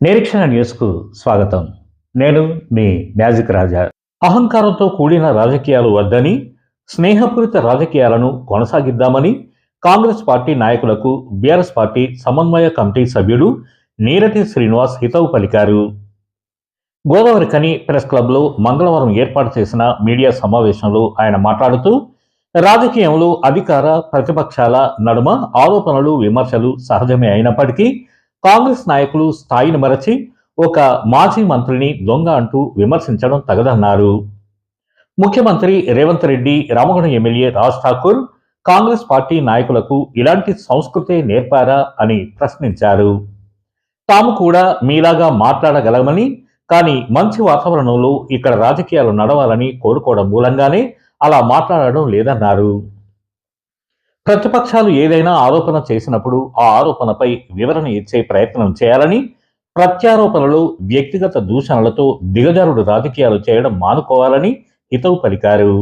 నిరీక్షణ న్యూస్కు స్వాగతం. నేను మీ మ్యాజిక్ రాజా. అహంకారంతో కూడిన రాజకీయాలు వద్దని స్నేహపూరిత రాజకీయాలను కొనసాగిద్దామని కాంగ్రెస్ పార్టీ నాయకులకు బీఆర్ఎస్ పార్టీ సమన్వయ కమిటీ సభ్యుడు నీరటి శ్రీనివాస్ హితవు పలికారు. గోదావరి కని ప్రెస్ క్లబ్లో మంగళవారం ఏర్పాటు చేసిన మీడియా సమావేశంలో ఆయన మాట్లాడుతూ రాజకీయంలో అధికార ప్రతిపక్షాల నడుమ ఆరోపణలు విమర్శలు సహజమే అయినప్పటికీ కాంగ్రెస్ నాయకులు స్థాయిని మరచి ఒక మాజీ మంత్రిని దొంగ అంటూ విమర్శించడం తగదన్నారు. ముఖ్యమంత్రి రేవంత్ రెడ్డి రామగుండం ఎమ్మెల్యే రాజ్ ఠాకూర్ కాంగ్రెస్ పార్టీ నాయకులకు ఇలాంటి సంస్కృతే నేర్పారా అని ప్రశ్నించారు. తాము కూడా మీలాగా మాట్లాడగలమని కానీ మంచి వాతావరణంలో ఇక్కడ రాజకీయాలు నడవాలని కోరుకోవడం మూలంగానే అలా మాట్లాడడం లేదన్నారు. ప్రతిపక్షాలు ఏదైనా ఆరోపణ చేసినప్పుడు ఆ ఆరోపణపై వివరణ ఇచ్చే ప్రయత్నం చేయాలని ప్రత్యారోపణలు వ్యక్తిగత దూషణలతో దిగజారుడు రాజకీయాలు చేయడం మానుకోవాలని హితవు పలికారు.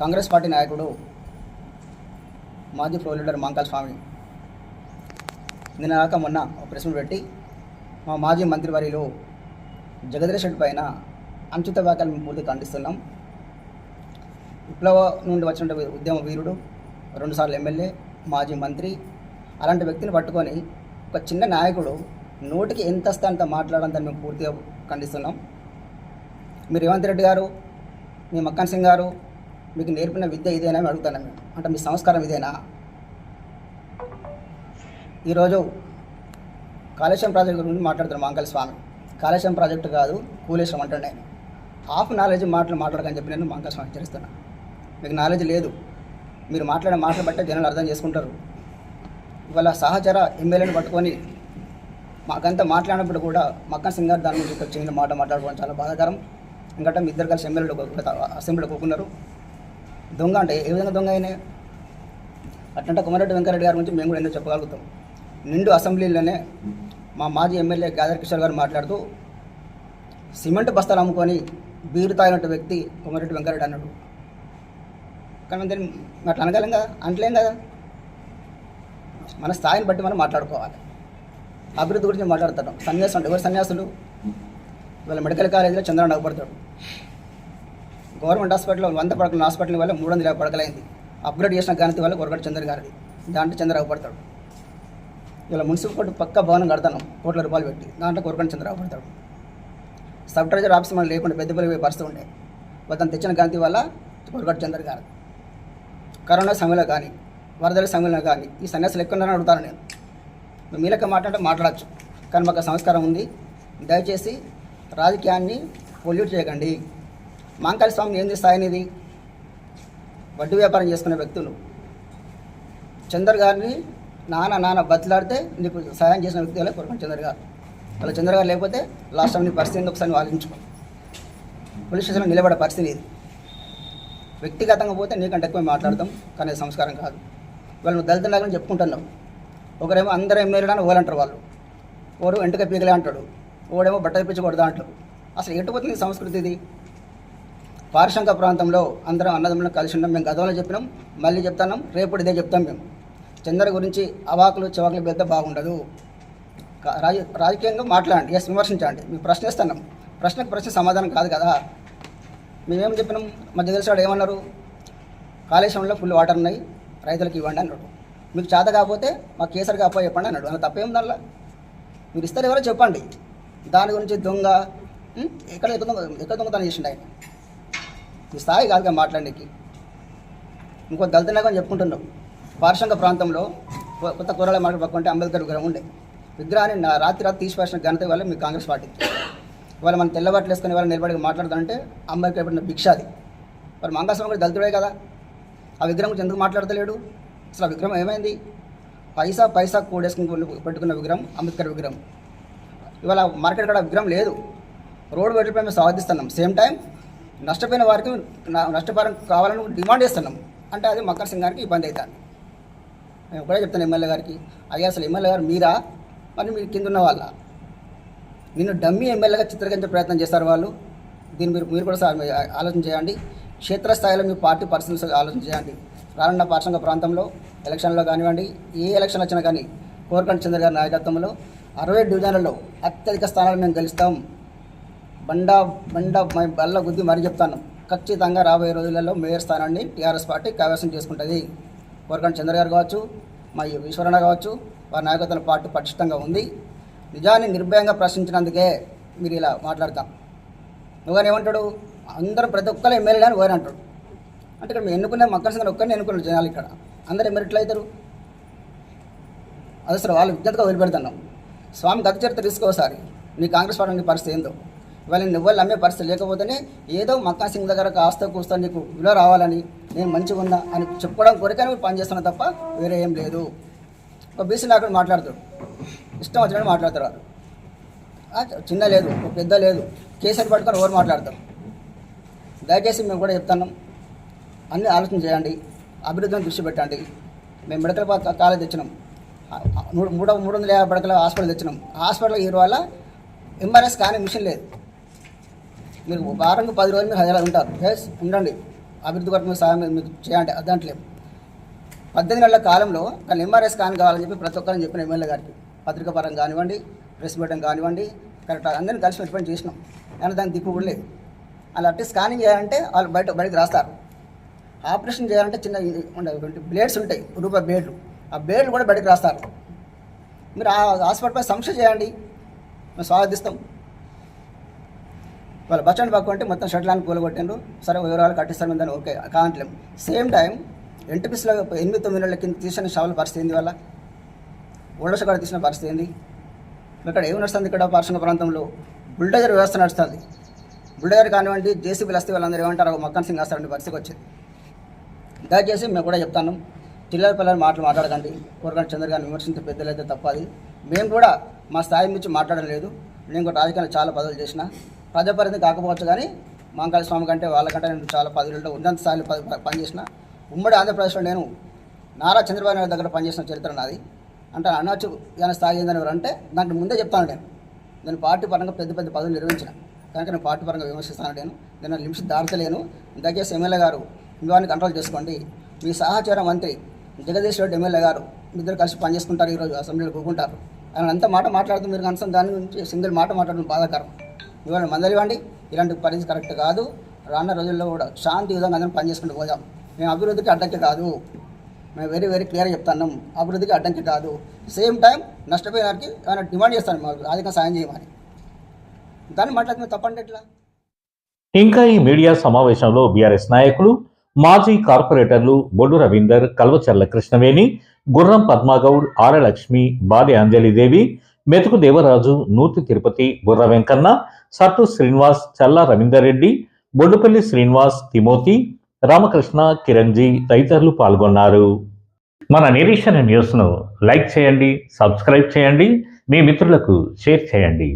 కాంగ్రెస్ పార్టీ నాయకుడు మాజీ ఫ్లోర్ లీడర్ మాంకాల్ స్వామి నిన్న కాక మొన్న ప్రెస్ పెట్టి మా మాజీ మంత్రివర్యులు జగదీష్ రెడ్డి పైన అంచుత వ్యాఖ్యలు మేము పూర్తి ఖండిస్తున్నాం. విప్లవ నుండి వచ్చిన ఉద్యమ వీరుడు రెండుసార్లు ఎమ్మెల్యే మాజీ మంత్రి అలాంటి వ్యక్తిని పట్టుకొని ఒక చిన్న నాయకుడు నోటికి ఎంత వస్తే అంత మాట్లాడంత మేము పూర్తిగా ఖండిస్తున్నాం. మీరు రేవంత్ రెడ్డి గారు మీ మక్కన్ సింగ్ గారు మీకు నేర్పిన విద్య ఇదేనా అని అడుగుతాను మేము. అంటే మీ సంస్కారం ఇదేనా? ఈరోజు కాళేశ్వరం ప్రాజెక్టు గురించి మాట్లాడుతున్నాం మాంకల్ స్వామి. కాళేశ్వరం ప్రాజెక్టు కాదు కూలేశ్వరం అంటాడు. నేను హాఫ్ నాలెడ్జ్ మాటలు మాట్లాడకని చెప్పి నేను మాంకల్ స్వామి హెచ్చరిస్తున్నాను మీకు నాలెడ్జ్ లేదు. మీరు మాట్లాడే మాటలు బట్టే జనాలు అర్థం చేసుకుంటారు. ఇవాళ సహచర ఎమ్మెల్యేని పట్టుకొని మాకంతా మాట్లాడినప్పుడు కూడా మక్కన్ సింగ్ గారు దాని గురించి చిన్న మాట మాట్లాడుకోవడం చాలా బాధాకరం. ఎందుకంటే మీ ఇద్దరు కలిసి ఎమ్మెల్యేలు అసెంబ్లీలో కూకున్నారు. దొంగ అంటే ఏ విధంగా దొంగ అయినాయి అట్లంటే కుమారెడ్డి వెంకరెడ్డి గారి గురించి మేము కూడా ఎన్నో చెప్పగలుగుతాం? నిండు అసెంబ్లీలోనే మా మాజీ ఎమ్మెల్యే గాదర్ కిషోర్ గారు మాట్లాడుతూ సిమెంట్ బస్తాలు అమ్ముకొని బీరు తాగినట్టు వ్యక్తి కొమరెడ్డి వెంకరెడ్డి అన్నాడు. కానీ దాన్ని దీన్ని అట్లా అనగలం కదా? అంటలేం కదా? మన స్థాయిని బట్టి మనం మాట్లాడుకోవాలి. అభివృద్ధి గురించి మాట్లాడతాడు. సన్యాసం ఎవరు సన్యాసులు? వాళ్ళ మెడికల్ కాలేజీలో చంద్రబాబు అవ్వబడతాడు గవర్నమెంట్ హాస్పిటల్లో వంద పడకల హాస్పిటల్ వల్ల మూడు వందల యాభై పడకలైంది. అప్గ్రేడ్ చేసిన ఘనత వల్ల కొరగడ చంద్ర గారిది. దాంట్లో చంద్ర అవ్వబడతాడు ఇలా మున్సిపల్ కోర్టు పక్క భవనం కడతాను. కోట్ల రూపాయలు పెట్టి. దాంట్లో కొరగడ చంద్ర అవ్వబడతాడు సబ్ ట్రెజర్ ఆఫీస్ మనం లేకుండా పెద్ద పెద్ద పరిస్థితి ఉండే. తను తెచ్చిన ఘనత వల్ల కొరగడ చంద్ర గారిది. కరోనా సమయంలో కానీ వరదల సమయంలో కానీ ఈ సన్యాసులు ఎక్కువ ఉన్నారని అడుగుతాను నేను. మీలక మాట్లాడే మాట్లాడితే మాట్లాడచ్చు. కానీ మాకు సంస్కారం ఉంది. దయచేసి రాజకీయాన్ని పొల్యూట్ చేయకండి. మాంకాళి స్వామి ఏంది స్థాయినిది వడ్డీ వ్యాపారం చేసుకునే వ్యక్తులు. చందర్ గారిని నాన్న నాన్న బతిలాడితే నీకు సహాయం చేసిన వ్యక్తి వల్ల కొరకండి చందర్ గారు. అలా చంద్ర గారు లేకపోతే లాస్ట్ టైం నీ పరిస్థితి ఒకసారి ఆలోచించుకో. పోలీస్ స్టేషన్లో నిలబడే పరిస్థితి ఇది. వ్యక్తిగతంగా పోతే నీకంటే ఎక్కువ మాట్లాడతాం కానీ సంస్కారం కాదు. వాళ్ళు దళిత నాయకులు చెప్పుకుంటున్నావు. ఒకరేమో అందరూ ఎమ్మెల్యేలు అని ఓలంటారు వాళ్ళు. ఓడు వెంటక పీకలే అంటాడు. ఓడేమో బట్ట తెప్పించి కొడదా అంటాడు. అసలు ఎటు పోతుంది సంస్కృతి ఇది? పారిశంక ప్రాంతంలో అందరం అన్నదమ్ములను కలిసి ఉన్నాం మేము గతంలో చెప్పినాం మళ్ళీ చెప్తున్నాం రేపు ఇదే చెప్తాం మేము. చంద్ర గురించి అవాకులు చివాకులు పెద్ద బాగుండదు. రాజకీయంగా మాట్లాడండి ఎస్ విమర్శించండి. మేము ప్రశ్నిస్తున్నాం ప్రశ్నకు ప్రశ్న సమాధానం కాదు కదా. మేమేం చెప్పినాం మధ్య తెలిసాడు ఏమన్నారు? కాళేశ్వరంలో ఫుల్ వాటర్ ఉన్నాయి రైతులకు ఇవ్వండి అన్నాడు. మీకు చేత కాకపోతే మాకు కేసరికి అప్ప చెప్పండి అన్నాడు. అంత తప్పేం దానిలో? మీరు ఇస్తారు ఎవరో చెప్పండి. దాని గురించి దొంగ ఎక్కడ ఎక్కడ దొంగ ఎక్కడ దొంగతనం చేసిండు ఆయన? మీ స్థాయి కాదుగా మాట్లాడడానికి ఇంకో దళిత నగరం చెప్పుకుంటున్నాం. పారిశ్రామిక ప్రాంతంలో కొత్త కూరగాయల మార్కెట్ పక్కంటే అంబేద్కర్ విగ్రహం ఉండే. విగ్రహాన్ని రాత్రి రాత్రి తీసివేసిన ఘనత వల్ల మీ కాంగ్రెస్ పార్టీ. ఇవాళ మనం తెల్లవాట్లు వేసుకుని వాళ్ళు నిలబడి మాట్లాడుతుంటే అంబేద్కర్ పెట్టిన భిక్ష అది. మరి మంగళస్వామి కూడా దళితుడే కదా. ఆ విగ్రహం గురించి ఎందుకు మాట్లాడతలేడు? అసలు ఆ విగ్రహం ఏమైంది? పైసా పైసా కూడేసుకుని పెట్టుకున్న విగ్రహం అంబేద్కర్ విగ్రహం. ఇవాళ మార్కెట్ కూడా విగ్రహం లేదు. రోడ్డు వెడల్పై మేము సాధిస్తున్నాం. సేమ్ టైం నష్టపోయిన వారికి నా- నష్టపరం కావాలని డిమాండ్ చేస్తున్నాం. అంటే అది మకర్ సింగ్ గారికి ఇబ్బంది అవుతుంది. నేను ఒకటే చెప్తాను ఎమ్మెల్యే గారికి. అయ్యా అసలు ఎమ్మెల్యే గారు మీరా? మరి మీరు కింద ఉన్న వాళ్ళ? నేను డమ్మీ ఎమ్మెల్యేగా చిత్రీకరించే ప్రయత్నం చేస్తారు వాళ్ళు. దీన్ని మీరు మీరు కూడా ఆలోచన చేయండి. క్షేత్రస్థాయిలో మీ పార్టీ పర్సనల్స్ ఆలోచన చేయండి. రానున్న పారిశ్రామిక ప్రాంతంలో ఎలక్షన్లో కానివ్వండి ఏ ఎలక్షన్ వచ్చినా కానీ కోరకండి చంద్ర గారి నాయకత్వంలో అరవై డివిజన్లలో అత్యధిక స్థానాలు మేము గెలుస్తాం. బండా బండ మై బల్ల గుద్ది మరీ చెప్తాను. ఖచ్చితంగా రాబోయే రోజులలో మేయర్ స్థానాన్ని టీఆర్ఎస్ పార్టీ కైవసం చేసుకుంటుంది. కోరకండి చంద్ర గారు కావచ్చు మా ఈశ్వరణ కావచ్చు వారి నాయకత్వం పార్టీ పటిష్టంగా ఉంది. నిజాన్ని నిర్భయంగా ప్రశ్నించినందుకే మీరు ఇలా మాట్లాడతాం నువ్వు ఏమంటాడు? అందరూ ప్రతి ఒక్కరు ఎమ్మెల్యే అని పోయిన అంటాడు? అంటే ఇక్కడ మేము ఎన్నుకునే మక్కల సంఘం ఒక్కరిని ఎన్నుకున్నారు జనాలు ఇక్కడ. అందరూ ఎమ్మెల్యే ఎట్లా అవుతారు అదే సార్ వాళ్ళు విజ్ఞతగా వదిలిపెడుతున్నాం స్వామి గత చరిత్ర తీసుకోసారి నీ కాంగ్రెస్ పార్టీ పరిస్థితి ఏందో? ఇవాళ నువ్వు అమ్మే పరిస్థితి లేకపోతేనే ఏదో మక్కా సింగ్ దగ్గర కాస్త కూస్తా నీకు విలువ రావాలని నేను మంచిగా ఉన్నా అని చెప్పుకోవడం కొరకే నువ్వు పనిచేస్తున్నా తప్ప వేరే ఏం లేదు. ఒక బీసీ నాయకుడు మాట్లాడుతాడు. ఇష్టం వచ్చినట్టు మాట్లాడతారు. వాళ్ళు చిన్న లేదు పెద్ద లేదు. కేసీఆర్ పట్టుకొని ఎవరు మాట్లాడతారు? దయచేసి మేము కూడా చెప్తున్నాం. అన్ని ఆలోచన చేయండి. అభివృద్ధిని దృష్టి పెట్టండి. మేము మెడికల్ కాలేజ్ తెచ్చినాం. మూడు మూడు మూడు వందల యాభై పడకల హాస్పిటల్ తెచ్చినాం. హాస్పిటల్ ఈ వల్ల ఎంఆర్ఎస్ కానీ మిషన్ లేదు. మీరు వారానికి పది రోజులు మీరు హైదరాబాద్ ఉంటారు. ఎస్ ఉండండి. అభివృద్ధి కొరకు మీరు సహాయం మీకు చేయండి. దాంట్లో పద్దెనిమిది నెలల కాలంలో కానీ ఎంఆర్ఎస్ కానీ కావాలని చెప్పి ప్రతి ఒక్కరిని చెప్పిన ఎమ్మెల్యే గారికి. పత్రికా పరంగా కానివ్వండి ప్రెస్ మీటింగ్ కానివ్వండి కరెక్ట్ అందరిని కలిసి పెట్టుకొని చేసినాం. కానీ దానికి దిక్కు కూడా లేదు. అలా అట్టి స్కానింగ్ చేయాలంటే వాళ్ళు బయట బయటకు రాస్తారు. ఆపరేషన్ చేయాలంటే చిన్న ఉండేటువంటి బ్లేడ్స్ ఉంటాయి రూపాయి బ్లేడ్లు ఆ బ్లేడ్లు కూడా బయటకు రాస్తారు. మీరు ఆ హాస్పిటల్పై సమస్య చేయండి. మేము స్వాగతిస్తాం. వాళ్ళు బస్ స్టాండ్ పక్క అంటే మొత్తం షట్లాన్ని కూలగొట్టిండ్రు. సరే వివరాలు కట్టిస్తాను దాన్ని. ఓకే కావట్లేం సేమ్ టైం ఎన్టీపీసీలో ఎనిమిది తొమ్మిది నెలల కింద తీసిన షావుల పరిస్థితి వల్ల బుల్డోజర్ కూడా తీసిన పరిస్థితి ఏంది? ఇక్కడ ఏమి నడుస్తుంది ఇక్కడ పార్శ్వ ప్రాంతంలో? బుల్డోజర్ వ్యవస్థ నడుస్తుంది. బుల్డోజర్ కానివ్వండి జేసీబీలు వస్తే వాళ్ళందరూ ఏమంటారు? ఒక మక్కన్ సింగ్ వస్తారండి పరిస్థితికి వచ్చింది. దయచేసి మేము కూడా చెప్తాను చిల్లర పిల్లలు మాటలు మాట్లాడకండి. కోరకండి చంద్ర గారిని విమర్శించే పెద్దలైతే తప్పది మేము కూడా మా స్థాయి నుంచి మాట్లాడడం లేదు. నేను కూడా రాజకీయాలు చాలా పదవులు చేసిన. ప్రజాపరిధి కాకపోవచ్చు కానీ మాంకాళ స్వామి కంటే వాళ్ళకంటే నేను చాలా పదవులలో ఉన్నంత స్థాయిలో పనిచేసిన. ఉమ్మడి ఆంధ్రప్రదేశ్లో నేను నారా చంద్రబాబు నాయుడు దగ్గర పనిచేసిన చరిత్ర నాది. అంటే అనవచ్చు ఏమైనా స్థాయి ఏందని ఎవరు అంటే దానికి ముందే చెప్తాను నేను. నేను పార్టీ పరంగా పెద్ద పెద్ద పదవులు నిర్వహించిన. కనుక నేను పార్టీ పరంగా విమర్శిస్తాను నేను. నేను లిమిట్స్ దాటలేను. దయచేసి ఎమ్మెల్యే గారు వివాహాన్ని కంట్రోల్ చేసుకోండి. మీ సహచర మంత్రి జగదీష్ రెడ్డి ఎమ్మెల్యే గారు ఇద్దరు కలిసి పనిచేసుకుంటారు ఈరోజు అసెంబ్లీలో కూకుంటారు. ఆయన అంత మాట మాట్లాడుతూ మీరు కనీసం దాని గురించి సింగిల్ మాట మాట్లాడడం బాధాకరం. ఇవాళ మందలివ్వండి. ఇలాంటి పరిస్థితి కరెక్ట్ కాదు. రానున్న రోజుల్లో కూడా శాంతి విధంగా అందరం పనిచేసుకుంటూ పోదాం. మేము అభివృద్ధికి అడ్డంకి కాదు. మేము వెరీ వెరీ క్లియర్గా చెప్తాను అభివృద్ధికి అడ్డంకి కాదు. సేమ్ టైం నష్టపోయిన వారికి ఏమైనా డిమాండ్ చేస్తాను మాకు. ఆర్థిక సాయం చేయమని. దాన్ని మాట్లాడుతున్న తప్పండి ఎట్లా? ఇంకా ఈ మీడియా సమావేశంలో బీఆర్ఎస్ నాయకులు మాజీ కార్పొరేటర్లు బొడ్డు రవీందర్ కల్వచర్ల కృష్ణవేణి గుర్రం పద్మాగౌడ్ ఆర బాలి అంజలిదేవి మెతుకు దేవరాజు నూతి తిరుపతి బుర్ర వెంకన్న సట్టు శ్రీనివాస్ చల్లా రవీందర్ రెడ్డి బొడ్డుపల్లి శ్రీనివాస్ తిమోతి రామకృష్ణ కిరణ్జీ తదితరులు పాల్గొన్నారు. మన నిరీక్షణ న్యూస్ను లైక్ చేయండి సబ్స్క్రైబ్ చేయండి మీ మిత్రులకు షేర్ చేయండి.